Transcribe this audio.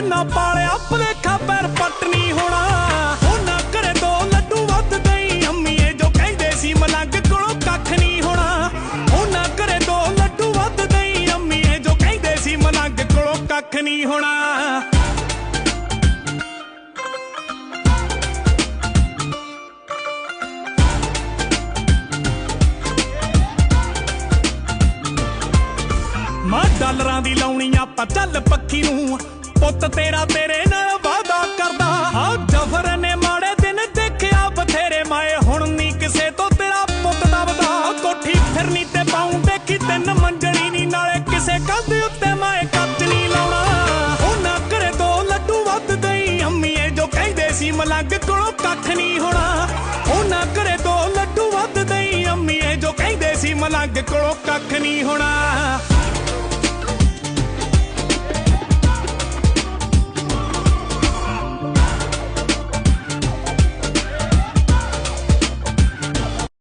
ਜਿੰਨਾ ਪਾਲਿਆ ਭਲੇਖਾ ਪੈਰ ਪੱਟ ਨਹੀਂ ਹੋਣਾ। ਉਹ ਨਾ ਕਰੇ ਦੋ ਲੱਡੂ ਵੱਧ ਦਈ, ਅੰਮੀਏ ਜੋ ਕਹਿੰਦੇ ਸੀ, ਮਲੰਗ ਕੋਲੋਂ ਕੱਖ ਨਹੀਂ ਹੋਣਾ। ਉਹ ਨਾ ਕਰੇ ਦੋ ਲੱਡੂ ਵੱਧ ਗਈ ਅੰਮੀਏ ਜੋ ਕਹਿੰਦੇ ਸੀ, ਮਲੰਗ ਕੋਲੋਂ ਕੱਖ ਨਹੀਂ ਹੋਣਾ। ਮਾਂ ਡਾਲਰਾਂ ਦੀ ਲਾਉਣੀ ਆਪਾਂ ਚੱਲ ਪੱਕੀ ਨੂੰ। ਪੁੱਤ ਤੇਰਾ ਤੇਰੇ ਨਾਲ ਵਾਦਾ ਕਰਦਾ। ਆ ਜਫਰ ਨੇ ਮਾੜੇ ਦਿਨ ਦੇਖਿਆ, ਬਥੇਰੇ ਮਾਏ, ਹੁਣ ਨਹੀਂ ਕਿਸੇ ਤੋਂ ਤੇਰਾ ਪੁੱਤ ਦਬਦਾ। ਕੋਠੀ ਫਿਰਨੀ ਤੇ ਪਾਉਂ ਦੇਖੀ, ਤਿੰਨ ਮੰਜਣੀ ਨਹੀਂ ਨਾਲੇ ਕਿਸੇ ਕੰਧ ਉੱਤੇ ਮਾਏ ਕੱਚ ਨਹੀਂ ਲਾਉਣਾ। ਉਹ ਨਾ ਕਰੇ ਦੋ ਲੱਡੂ ਵੱਧ ਗਈ ਅੰਮੀਏ ਜੋ ਕਹਿੰਦੇ ਸੀ, ਮਲੰਗ ਕੋਲੋਂ ਕੱਖ ਨਹੀਂ ਹੋਣਾ। ਉਹ ਨਾ ਕਰੇ ਦੋ ਲੱਡੂ ਵੱਧ ਗਈ ਅੰਮੀਏ ਜੋ ਕਹਿੰਦੇ ਸੀ, ਮਲੰਗ ਕੋਲੋਂ ਕੱਖ ਨਹੀਂ ਹੋਣਾ।